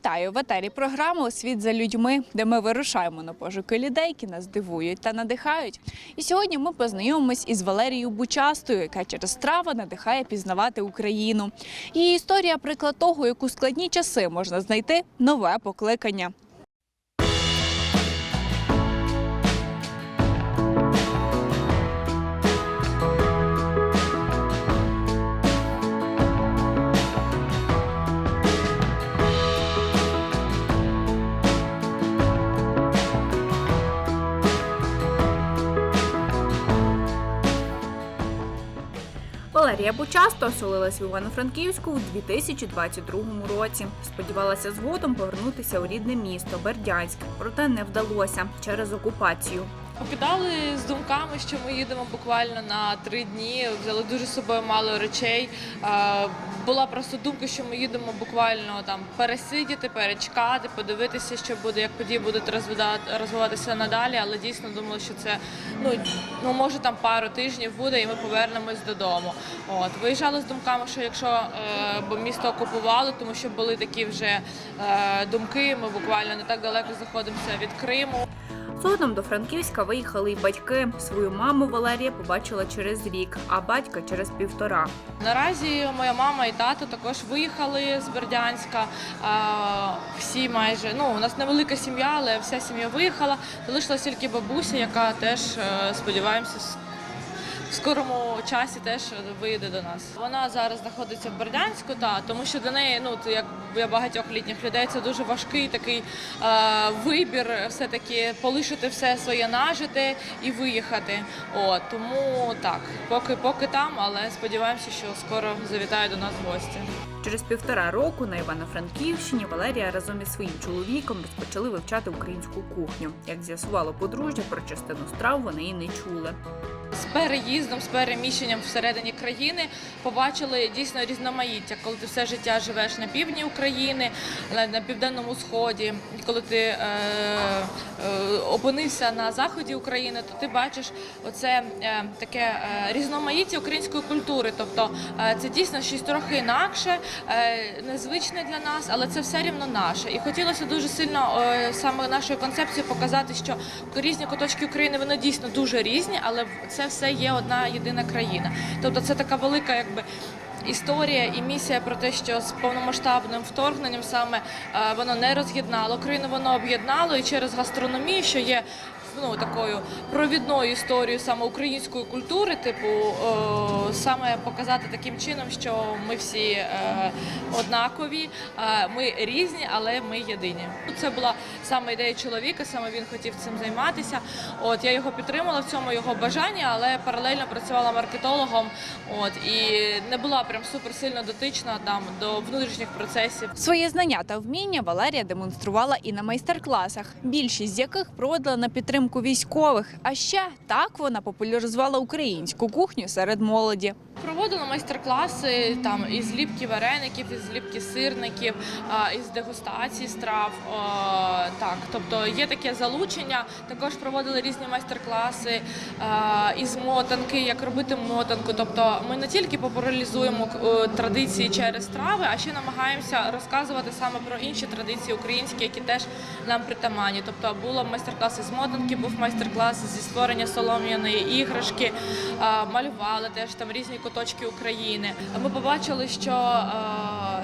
Вітаю в етері програми Світ за людьми, де ми вирушаємо на пошуки людей, які нас дивують та надихають. І сьогодні ми познайомимось із Валерією Бучастою, яка через страва надихає пізнавати Україну. Її історія приклад того, як у складні часи можна знайти нове покликання. Валерія Бучасто оселилась в Івано-Франківську у 2022 році. Сподівалася згодом повернутися у рідне місто Бердянськ, проте не вдалося через окупацію. Покидали з думками, що ми їдемо буквально на три дні. Взяли дуже з собою мало речей. Е, Була просто думка, що ми їдемо буквально там пересидіти, перечекати, подивитися, що буде, як події будуть розвивати- розвиватися надалі. Але дійсно думали, що це ну, ну може там пару тижнів буде, і ми повернемось додому. От виїжджали з думками, що якщо е, бо місто окупували, тому що були такі вже е, думки. Ми буквально не так далеко знаходимося від Криму. Згодом до Франківська виїхали й батьки. Свою маму Валерія побачила через рік, а батька через півтора. Наразі моя мама і тато також виїхали з Бердянська. Всі майже ну у нас невелика сім'я, але вся сім'я виїхала. Залишилась тільки бабуся, яка теж е, сподіваємося. В скорому часі теж вийде до нас. Вона зараз знаходиться в Бердянську, та тому що для неї, ну як для багатьох літніх людей, це дуже важкий такий е, вибір, все таки полишити все своє нажите і виїхати. От тому так, поки поки там, але сподіваємося, що скоро завітає до нас гості. Через півтора року на Івано-Франківщині Валерія разом із своїм чоловіком розпочали вивчати українську кухню. Як з'ясувало подружжя, про частину страв вони і не чули. З переїздом, з переміщенням всередині країни побачили дійсно різноманіття, коли ти все життя живеш на півдні України, на, південному сході. Коли ти е, е, опинився на заході України, то ти бачиш оце е, таке е, різноманіття української культури. Тобто е, це дійсно щось трохи інакше, е, незвичне для нас, але це все рівно наше. І хотілося дуже сильно е, саме нашою концепцією показати, що різні куточки України вони дійсно дуже різні, але це все є одна єдина країна. Тобто це така велика, якби. Історія і місія про те, що з повномасштабним вторгненням саме е, воно не роз'єднало країну, воно об'єднало і через гастрономію, що є ну такою провідною історією саме української культури, типу е, саме показати таким чином, що ми всі е, однакові, е, ми різні, але ми єдині. Це була саме ідея чоловіка, саме він хотів цим займатися. От я його підтримала в цьому його бажанні, але паралельно працювала маркетологом. От і не була прям суперсильно дотична там до внутрішніх процесів. Свої знання та вміння Валерія демонструвала і на майстер-класах, більшість з яких проводила на підтримку військових. А ще так вона популяризувала українську кухню серед молоді. Проводила майстер-класи там із ліпки вареників, із ліпки сирників, із дегустації страв. Так, тобто є таке залучення. Також проводили різні майстер-класи із мотанки, як робити мотанку. Тобто ми не тільки популяризуємо е, традиції через страви, а ще намагаємося розказувати саме про інші традиції українські, які теж нам притаманні. Тобто було майстер-класи з мотанки, був майстер-клас зі створення солом'яної іграшки, малювали теж там різні куточки України. Ми побачили, що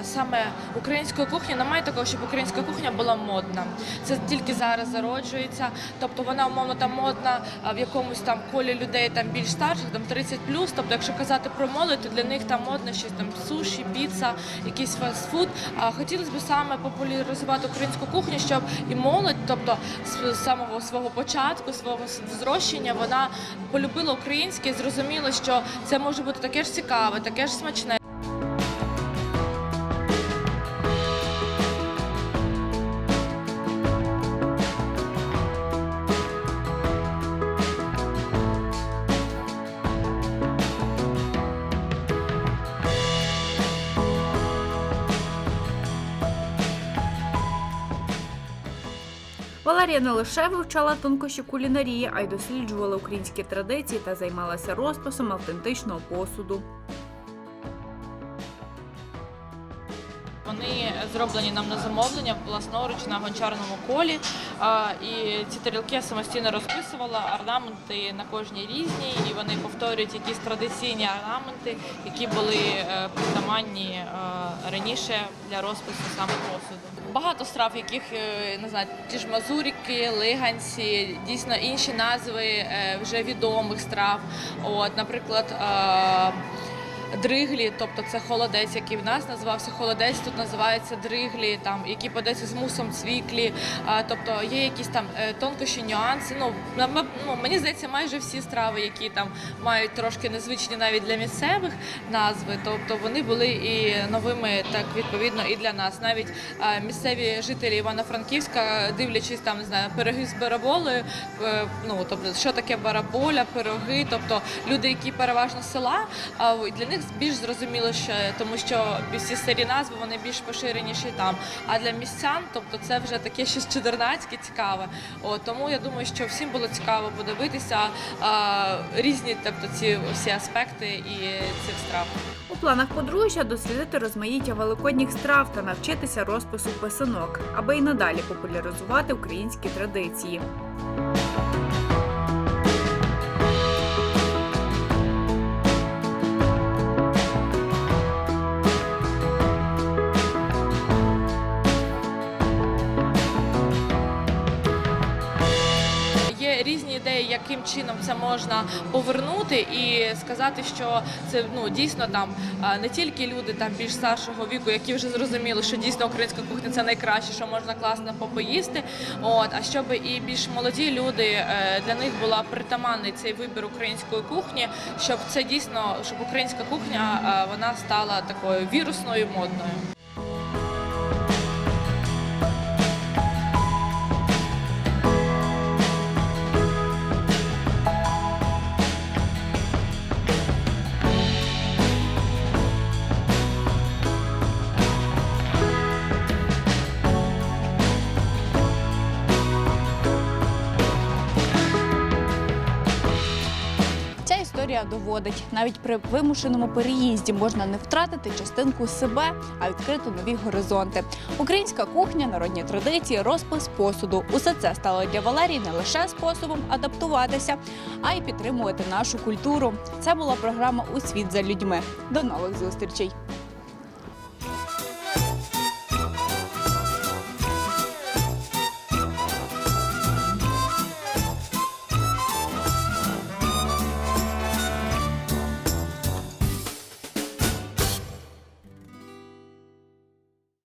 саме української кухні немає такого, щоб українська кухня була модна. Це тільки зараз зароджується. Тобто вона умовно там модна в якомусь там колі людей там більш старших, там 30 Тобто, якщо казати про молодь, то для них там модно щось там суші, піца, якийсь фастфуд. А хотілося б саме популяризувати українську кухню, щоб і молодь, тобто з самого свого початку, свого зрощення, вона полюбила українське і зрозуміла, що це може бути таке ж цікаве, таке ж смачне. Валерія не лише вивчала тонкощі кулінарії, а й досліджувала українські традиції та займалася розписом автентичного посуду. Вони зроблені нам на замовлення власноруч на гончарному колі. І ці тарілки я самостійно розписувала. Орнаменти на кожній різні, і вони повторюють якісь традиційні орнаменти, які були е, притаманні е, раніше для розпису саме посуду. Багато страв, яких е, не знаю, ті ж мазурики, лиганці, дійсно інші назви вже відомих страв. От, наприклад. Дриглі, тобто це холодець, який в нас називався холодець, тут називається дриглі, там які подаються з мусом цвіклі. Тобто є якісь там е, тонкощі, нюанси. Ну, ну мені здається, майже всі страви, які там мають трошки незвичні навіть для місцевих назви, тобто вони були і новими, так відповідно, і для нас. Навіть місцеві жителі Івано-Франківська, дивлячись там, не знаю, пироги з бараболею, е, ну тобто, що таке бараболя, пироги, тобто люди, які переважно села, для них більш зрозуміло, що тому що всі старі назви вони більш поширеніші там. А для містян, тобто це вже таке щось чудернацьке, цікаве. От, тому я думаю, що всім було цікаво подивитися а, різні, тобто ці всі аспекти і цих страв. У планах подружжя дослідити розмаїття великодніх страв та навчитися розпису писанок, аби й надалі популяризувати українські традиції. Чином це можна повернути і сказати, що це ну дійсно там не тільки люди там більш старшого віку, які вже зрозуміли, що дійсно українська кухня це найкраще, що можна класно попоїсти. От а щоб і більш молоді люди е, для них була притаманний цей вибір української кухні, щоб це дійсно щоб українська кухня вона стала такою вірусною модною. Ця історія доводить, навіть при вимушеному переїзді можна не втратити частинку себе, а відкрити нові горизонти. Українська кухня, народні традиції, розпис посуду. Усе це стало для Валерії не лише способом адаптуватися, а й підтримувати нашу культуру. Це була програма у світ за людьми. До нових зустрічей.